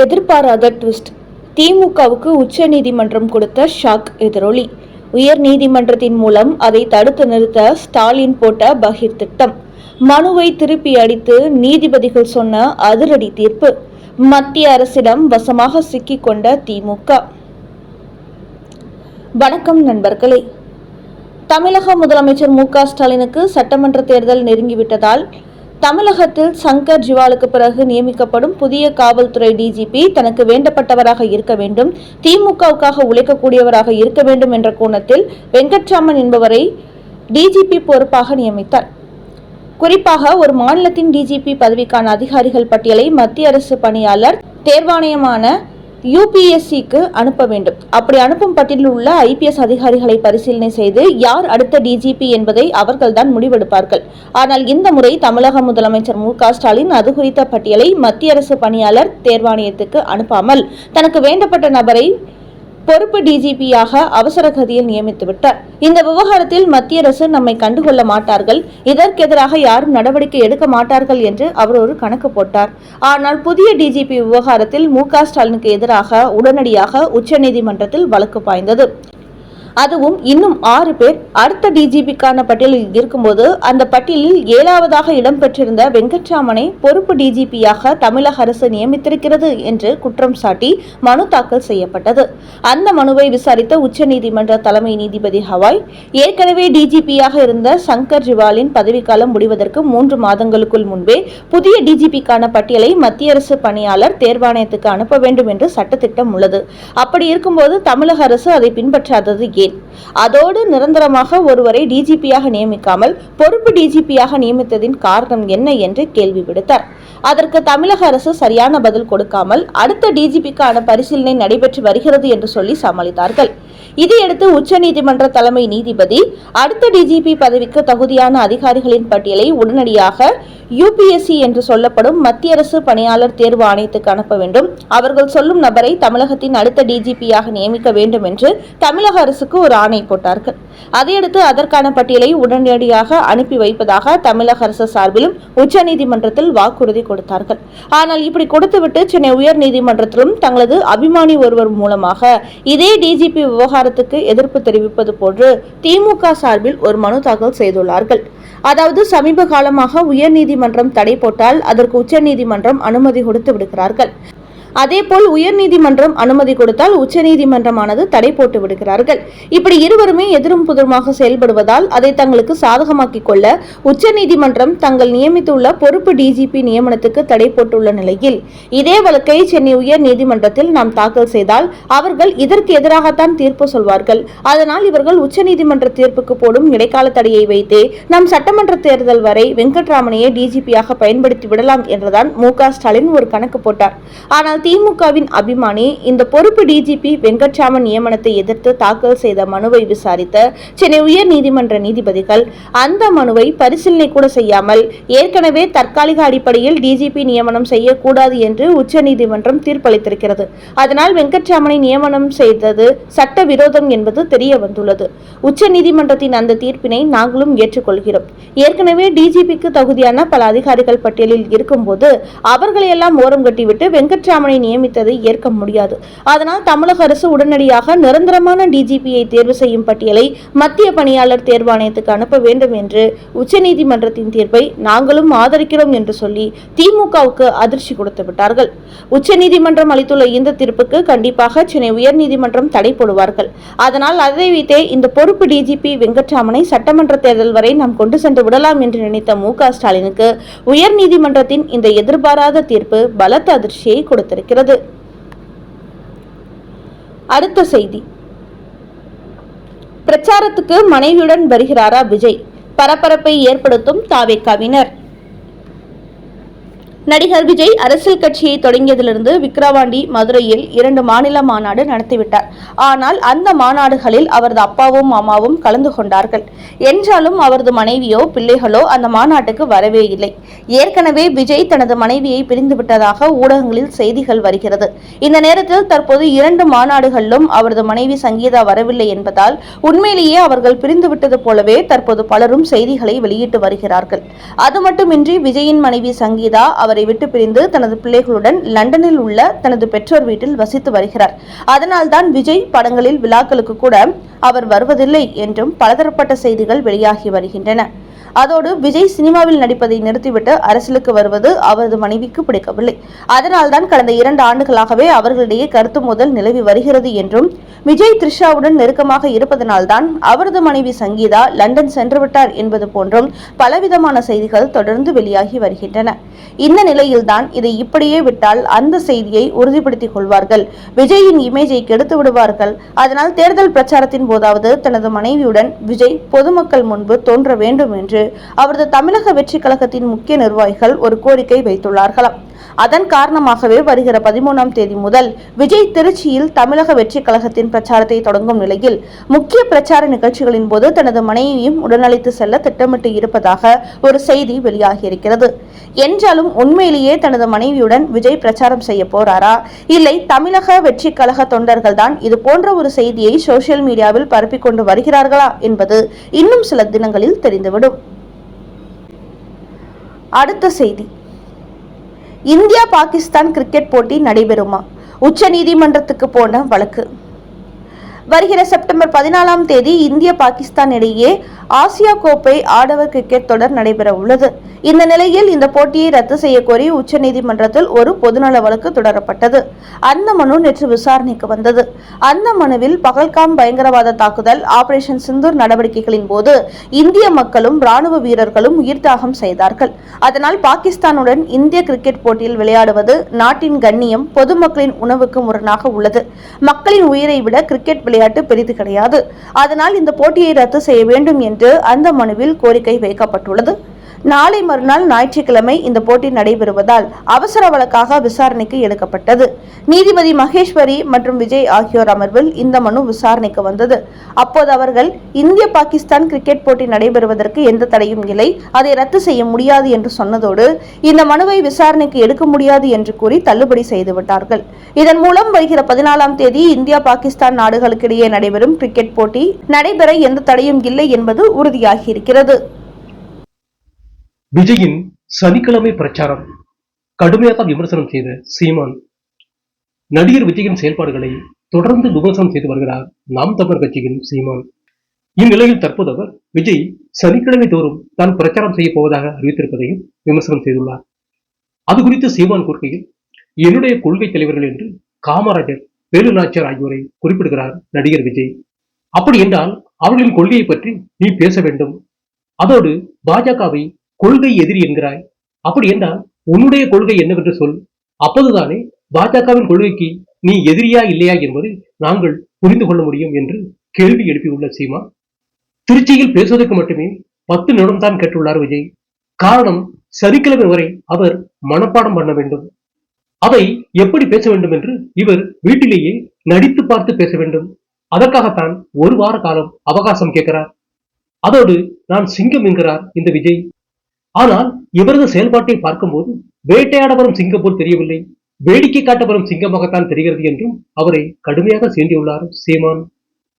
எதிர்பாராத ட்விஸ்ட் திமுகவுக்கு உச்ச நீதிமன்றம் கொடுத்த ஷாக் எதிரொலி. உயர் நீதிமன்றத்தின் மூலம் அதை தடுத்து நிறுத்த ஸ்டாலின் போட்ட பகிர் திட்டம். மனுவை திருப்பி அடித்து நீதிபதிகள் சொன்ன அதிரடி தீர்ப்பு. மத்திய அரசிடம் வசமாக சிக்கிக்கொண்ட திமுக. வணக்கம் நண்பர்களே. தமிழக முதலமைச்சர் மு க ஸ்டாலினுக்கு சட்டமன்ற தேர்தல் நெருங்கிவிட்டதால் தமிழகத்தில் சங்கர் ஜிவாலுக்கு பிறகு நியமிக்கப்படும் புதிய காவல்துறை டிஜிபி தனக்கு வேண்டப்பட்டவராக இருக்க வேண்டும் திமுகவுக்காக உழைக்கக்கூடியவராக இருக்க வேண்டும் என்ற கோணத்தில் வெங்கட்ராமன் என்பவரை டிஜிபி பொறுப்பாக நியமித்தார். குறிப்பாக ஒரு மாநிலத்தின் டிஜிபி பதவிக்கான அதிகாரிகள் பட்டியலை மத்திய அரசு பணியாளர் தேர்வாணையமான யூபிஎஸ்சிக்கு அனுப்ப வேண்டும். அப்படி அனுப்பும் பட்டியலில் உள்ள ஐபிஎஸ் அதிகாரிகளை பரிசீலனை செய்து யார் அடுத்த டிஜிபி என்பதை அவர்கள்தான் முடிவெடுப்பார்கள். ஆனால் இந்த முறை தமிழக முதலமைச்சர் மு க ஸ்டாலின் அது குறித்த பட்டியலை மத்திய அரசு பணியாளர் தேர்வாணையத்துக்கு அனுப்பாமல் தனக்கு வேண்டப்பட்ட நபரை பொறுப்பு டிஜிபியாக அவசர கதியில் நியமித்துவிட்டார். இந்த விவகாரத்தில் மத்திய அரசு நம்மை கண்டுகொள்ள மாட்டார்கள். இதற்கெதிராக யாரும் நடவடிக்கை எடுக்க மாட்டார்கள் என்று அவர் ஒரு கணக்கு போட்டார். ஆனால் புதிய டிஜிபி விவகாரத்தில் மு க ஸ்டாலினுக்கு எதிராக உடனடியாக உச்சநீதிமன்றத்தில் வழக்கு பாய்ந்தது. அதுவும் இன்னும் ஆறு பேர் அடுத்த டிஜிபிக்கான பட்டியலில் இருக்கும்போது அந்த பட்டியலில் ஏழாவதாக இடம்பெற்றிருந்த வெங்கட்ராமனை பொறுப்பு டிஜிபியாக தமிழக அரசு நியமித்திருக்கிறது என்று குற்றம் சாட்டி மனு தாக்கல் செய்யப்பட்டது. அந்த மனுவை விசாரித்த உச்சநீதிமன்ற தலைமை நீதிபதி ஹவாய் ஏற்கனவே டிஜிபியாக இருந்த சங்கர் ஜிவாலின் பதவிக்காலம் முடிவதற்கு மூன்று மாதங்களுக்குள் முன்பே புதிய டிஜிபிக்கான பட்டியலை மத்திய அரசு பணியாளர் தேர்வாணையத்துக்கு அனுப்ப வேண்டும் என்று சட்டத்திட்டம் உள்ளது. அப்படி இருக்கும்போது தமிழக அரசு அதை பின்பற்றாதது ஏன் அதோடு நிரந்தரமாக ஒருவரை டிஜிபியாக நியமிக்காமல் பொறுப்பு டிஜிபியாக நியமித்ததின் காரணம் என்ன என்று கேள்வி விடுத்தார். அதற்கு தமிழக அரசு சரியான பதில் கொடுக்காமல் அடுத்த டிஜிபிக்கான பரிசீலனை நடைபெற்று வருகிறது என்று சொல்லி சமாளித்தார்கள். இதையடுத்து உச்சநீதிமன்ற தலைமை நீதிபதி அடுத்த டிஜிபி பதவிக்கு தகுதியான அதிகாரிகளின் பட்டியலை உடனடியாக யூபிஎஸ்சி என்று சொல்லப்படும் மத்திய அரசு பணியாளர் தேர்வு ஆணையத்துக்கு அனுப்ப வேண்டும். அவர்கள் சொல்லும் நபரை தமிழகத்தின் அடுத்த டிஜிபியாக நியமிக்க வேண்டும் என்று தமிழக அரசுக்கு ஒரு ஆணை போட்டார்கள். அதையடுத்து அதற்கான பட்டியலை உடனடியாக அனுப்பி வைப்பதாக தமிழக அரசு சார்பிலும் உச்சநீதிமன்றத்தில் வாக்குறுதி கொடுத்தார்கள். ஆனால் இப்படி கொடுத்துவிட்டு சென்னை உயர்நீதிமன்றத்திலும் தங்களது அபிமானி ஒருவர் மூலமாக இதே டிஜிபி விவகாரம் விவகாரத்துக்கு எதிர்ப்பு தெரிவிப்பது போன்று திமுக சார்பில் ஒரு மனு தாக்கல் செய்துள்ளார்கள். அதாவது சமீப காலமாக உயர்நீதிமன்றம் தடை போட்டால் அதற்கு உச்சநீதிமன்றம் அனுமதி கொடுத்து விடுகிறார்கள். அதேபோல் உயர்நீதிமன்றம் அனுமதி கொடுத்தால் உச்சநீதிமன்றமானது தடை போட்டு விடுகிறார்கள். இப்படி இருவருமே எதிரும் புதிருமாக செயல்படுவதால் அதை தங்களுக்கு சாதகமாக்கிக் கொள்ள உச்சநீதிமன்றம் தங்கள் நியமித்துள்ள பொறுப்பு டிஜிபி நியமனத்துக்கு தடை போட்டுள்ள நிலையில். இதே வழக்கை சென்னை உயர் நீதிமன்றத்தில் நாம் தாக்கல் செய்தால் அவர்கள் இதற்கு எதிராகத்தான் தீர்ப்பு சொல்வார்கள். அதனால் இவர்கள் உச்சநீதிமன்ற தீர்ப்புக்கு போடும் இடைக்கால தடையை வைத்தே நம் சட்டமன்ற தேர்தல் வரை வெங்கட்ராமனையே டிஜிபியாக பயன்படுத்தி விடலாம் என்றுதான் மு ஸ்டாலின் ஒரு கணக்கு போட்டார். ஆனால் திமுகவின் அபிமானி இந்த பொறுப்பு டிஜிபி வெங்கட்ராமன் நியமனத்தை எதிர்த்து தாக்கல் செய்த மனுவை விசாரித்த சென்னை உயர் நீதிமன்ற நீதிபதிகள் அந்த மனுவை பரிசீலனை கூட செய்யாமல் ஏற்கனவே தற்காலிக அடிப்படையில் டிஜிபி நியமனம் செய்யக்கூடாது என்று உச்சநீதிமன்றம் தீர்ப்பளித்திருக்கிறது. அதனால் வெங்கட்ராமனை நியமனம் செய்தது சட்ட விரோதம் என்பது தெரிய வந்துள்ளது உச்சநீதிமன்றத்தின் அந்த தீர்ப்பினை நாங்களும் ஏற்றுக்கொள்கிறோம். ஏற்கனவே டிஜிபிக்கு தகுதியான பல அதிகாரிகள் பட்டியலில் இருக்கும்போது அவர்களையெல்லாம் ஓரம் கட்டிவிட்டு வெங்கட்ராமனை நியமித்ததை ஏற்க முடியாது. அதனால் தமிழக அரசு உடனடியாக நிரந்தரமான டிஜிபியை தேர்வு செய்யும் பட்டியலை மத்திய பணியாளர் தேர்வாணையத்துக்கு அனுப்ப வேண்டும் என்று உச்சநீதிமன்றத்தின் தீர்ப்பை நாங்களும் ஆதரிக்கிறோம் என்று சொல்லி திமுகவுக்கு அதிர்ச்சி கொடுத்து விட்டார்கள். உச்சநீதிமன்றம் அளித்துள்ள இந்த தீர்ப்புக்கு கண்டிப்பாக சென்னை உயர்நீதிமன்றம் தடை போடுவார்கள். அதனால் அதை வைத்தே இந்த பொறுப்பு டிஜிபி வெங்கட்ராமனை சட்டமன்ற தேர்தல் வரை நாம் கொண்டு சென்று விடலாம் என்று நினைத்த மு க ஸ்டாலினுக்கு உயர்நீதிமன்றத்தின் இந்த எதிர்பாராத தீர்ப்பு பலத்த அதிர்ச்சியை கொடுத்திருக்கிறது. அடுத்த செய்தி. பிரச்சாரத்துக்கு மனைவியுடன் வருகிறாரா விஜய்? பரபரப்பை ஏற்படுத்தும் தாவேக்காவினர் நடிகர் விஜய் அரசியல் கட்சியை தொடங்கியதிலிருந்து விக்கிரவாண்டி மதுரையில் இரண்டு மாநில மாநாடு நடத்திவிட்டார். ஆனால் அந்த மாநாடுகளில் அவரது அப்பாவும் மாமாவும் கலந்து கொண்டார்கள். என்றாலும் அவரது மனைவியோ பிள்ளைகளோ அந்த மாநாட்டுக்கு வரவே இல்லை. ஏற்கனவே விஜய் தனது மனைவியை பிரிந்து விட்டதாக ஊடகங்களில் செய்திகள் வருகிறது. இந்த நேரத்தில் தற்போது இரண்டு மாநாடுகளிலும் அவரது மனைவி சங்கீதா வரவில்லை என்பதால் உண்மையிலேயே அவர்கள் பிரிந்து விட்டது போலவே தற்போது பலரும் செய்திகளை வெளியிட்டு வருகிறார்கள். அது மட்டுமின்றி விஜயின் மனைவி சங்கீதா அவர் அவரை விட்டு பிரிந்து தனது பிள்ளைகளுடன் லண்டனில் உள்ள தனது பெற்றோர் வீட்டில் வசித்து வருகிறார். அதனால்தான் விஜய் படங்களில் விழாக்களுக்கு கூட அவர் வருவதில்லை என்றும் பலதரப்பட்ட செய்திகள் வெளியாகி வருகின்றன. அதோடு விஜய் சினிமாவில் நடிப்பதை நிறுத்திவிட்டு அரசியலுக்கு வருவது அவரது மனைவிக்கு பிடிக்கவில்லை. அதனால்தான் கடந்த இரண்டு ஆண்டுகளாகவே அவர்களிடையே கருத்து மோதல் நிலவி வருகிறது என்றும் விஜய் த்ரிஷாவுடன் நெருக்கமாக இருப்பதனால்தான் அவரது மனைவி சங்கீதா லண்டன் சென்றுவிட்டார் என்பது போன்றும் பலவிதமான செய்திகள் தொடர்ந்து வெளியாகி வருகின்றன. இந்த நிலையில்தான் இதை இப்படியே விட்டால் அந்த செய்தியை உறுதிப்படுத்திக் கொள்வார்கள். விஜயின் இமேஜை கெடுத்து விடுவார்கள். அதனால் தேர்தல் பிரச்சாரத்தின் போதாவது தனது மனைவியுடன் விஜய் பொதுமக்கள் முன்பு தோன்ற வேண்டும் என்று அவரது தமிழக வெற்றி கழகத்தின் முக்கிய நிர்வாகிகள் ஒரு கோரிக்கை வைத்துள்ளார்களாம். அதன் காரணமாகவே வருகிற பதிமூணாம் தேதி முதல் விஜய் திருச்சியில் தமிழக வெற்றி கழகத்தின் பிரச்சாரத்தை தொடங்கும் நிலையில் முக்கிய பிரச்சார நிகழ்ச்சிகளின் போது தனது மனைவியும் உடனழைத்து செல்ல திட்டமிட்டு இருப்பதாக ஒரு செய்தி வெளியாகியிருக்கிறது. என்றாலும் உண்மையிலேயே தனது மனைவியுடன் விஜய் பிரச்சாரம் செய்ய போறாரா? இல்லை தமிழக வெற்றி கழக தொண்டர்கள் தான் இது போன்ற ஒரு செய்தியை சோசியல் மீடியாவில் பரப்பிக்கொண்டு வருகிறார்களா என்பது இன்னும் சில தினங்களில் தெரிந்துவிடும். அடுத்த செய்தி. இந்தியா பாகிஸ்தான் கிரிக்கெட் போட்டி நடைபெறுமா? உச்ச நீதிமன்றத்துக்கு போன வழக்கு. வருகிற செப்டம்பர் பதினாலாம் தேதி இந்திய பாகிஸ்தான் இடையே ஆசியா கோப்பை ஆடவர் கிரிக்கெட் தொடர் நடைபெற உள்ளது. இந்த நிலையில் இந்த போட்டியை ரத்து செய்ய கோரி உச்சநீதிமன்றத்தில் ஒரு பொதுநல வழக்கு தொடரப்பட்டது. அந்த மனு நேற்று விசாரணைக்கு வந்தது. அந்த மனுவில் பகல்காம் பயங்கரவாத தாக்குதல் ஆபரேஷன் சிந்தூர் நடவடிக்கைகளின் போது இந்திய மக்களும் ராணுவ வீரர்களும் உயிர்த்தாகம் செய்தார்கள். அதனால் பாகிஸ்தானுடன் இந்திய கிரிக்கெட் போட்டியில் விளையாடுவது நாட்டின் கண்ணியம் பொதுமக்களின் உணவுக்கு முரணாக உள்ளது. மக்களின் உயிரை விட கிரிக்கெட் விளையாட்டு பெரிது கிடையாது. அதனால் இந்த போட்டியை ரத்து செய்ய வேண்டும் என்று அந்த மனுவில் கோரிக்கை வைக்கப்பட்டுள்ளது. நாளை மறுநாள் ஞாயிற்றுக்கிழமை இந்த போட்டி நடைபெறுவதால் அவசர வழக்காக விசாரணைக்கு எடுக்கப்பட்டது. நீதிபதி மகேஸ்வரி மற்றும் விஜய் ஆகியோர் அமர்வில் இந்த மனு விசாரணைக்கு வந்தது. அப்போது அவர்கள் இந்திய பாகிஸ்தான் கிரிக்கெட் போட்டி நடைபெறுவதற்கு எந்த தடையும் இல்லை அதை ரத்து செய்ய முடியாது என்று சொன்னதோடு இந்த மனுவை விசாரணைக்கு எடுக்க முடியாது என்று கூறி தள்ளுபடி செய்துவிட்டார்கள் இதன் மூலம் வருகிற பதினாலாம் தேதி இந்தியா பாகிஸ்தான் நாடுகளுக்கிடையே நடைபெறும் கிரிக்கெட் போட்டி நடைபெற எந்த தடையும் இல்லை என்பது உறுதியாகியிருக்கிறது. விஜயின் சனிக்கிழமை பிரச்சாரம். கடுமையாக விமர்சனம் செய்த சீமான் நடிகர் விஜயின் செயல்பாடுகளை தொடர்ந்து விமர்சனம் செய்து வருகிறார் நாம் தமிழர் கட்சியின் சீமான். இந்நிலையில் தற்போது அவர் விஜய் சனிக்கிழமை தோறும் தான் பிரச்சாரம் செய்ய போவதாக அறிவித்திருப்பதையும் விமர்சனம் செய்துள்ளார். அது குறித்து சீமான் கூறுகையில் என்னுடைய கொள்கை தலைவர்கள் என்று காமராஜர் வேலுநாச்சியார் ஆகியோரை குறிப்பிடுகிறார் நடிகர் விஜய். அப்படி என்றால் அவர்களின் கொள்கையை பற்றி நீ பேச வேண்டும். அதோடு பாஜகவை கொள்கை எதிரி என்கிறாய்? அப்படி என்றால் உன்னுடைய கொள்கை என்னவென்று சொல். அப்போதுதானே பாஜகவின் கொள்கைக்கு நீ எதிரியா இல்லையா என்பதை நாங்கள் புரிந்து கொள்ள முடியும் என்று கேள்வி எழுப்பியுள்ள சீமா. திருச்சியில் பேசுவதற்கு மட்டுமே பத்து நிமிடம் தான் கேட்டுள்ளார் விஜய். காரணம் சனிக்கிழமை வரை அவர் மனப்பாடம் பண்ண வேண்டும். அதை எப்படி பேச வேண்டும் என்று இவர் வீட்டிலேயே நடித்து பார்த்து பேச வேண்டும். அதற்காகத்தான் ஒரு வார காலம் அவகாசம் கேட்கிறார். அதோடு நான் சிங்கம் என்கிறார் இந்த விஜய். ஆனால் இவரது செயல்பாட்டை பார்க்கும்போது வேட்டையாட வரும் சிங்கம் போல் தெரியவில்லை. வேடிக்கை காட்ட வரும் சிங்கமாகத்தான் தெரிகிறது என்றும் அவரை கடுமையாக சீண்டியுள்ளார் சீமான்.